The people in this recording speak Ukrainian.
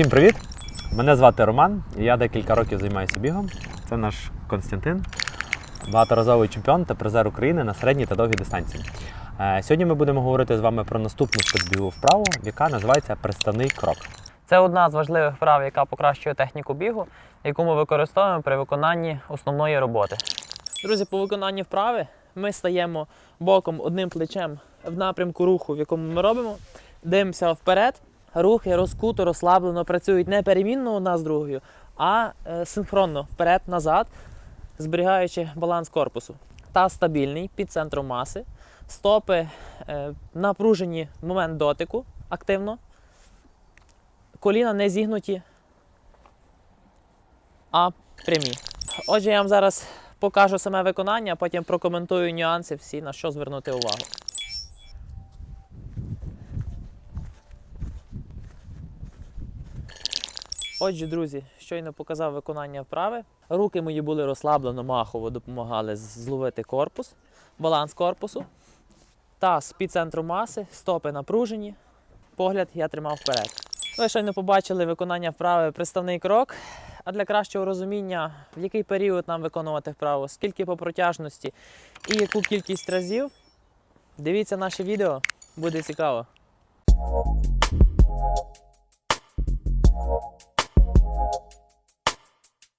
Усім привіт! Мене звати Роман, і я декілька років займаюся бігом. Це наш Константин, багаторазовий чемпіон та призер України на середній та довгій дистанції. Е, Сьогодні ми будемо говорити з вами про наступну спецбігу вправу, яка називається приставний крок. Це одна з важливих вправ, яка покращує техніку бігу, яку ми використовуємо при виконанні основної роботи. Друзі, по виконанні вправи ми стаємо боком одним плечем в напрямку руху, в якому ми робимо, дивимося вперед. Рухи розкуто, розслаблено працюють не перемінно одна з другою, а е, синхронно вперед-назад, зберігаючи баланс корпусу. Та стабільний під центром маси, стопи е, напружені в момент дотику активно, коліна не зігнуті, а прямі. Отже, я вам зараз покажу саме виконання, потім прокоментую нюанси всі, на що звернути увагу. Отже, друзі, щойно показав виконання вправи. Руки мої були розслаблено, махово допомагали зловити корпус, баланс корпусу. Таз під центром маси, стопи напружені, погляд я тримав вперед. Ви щойно побачили виконання вправи приставний крок. А для кращого розуміння, в який період нам виконувати вправу, скільки по протяжності і яку кількість разів, дивіться наше відео, буде цікаво.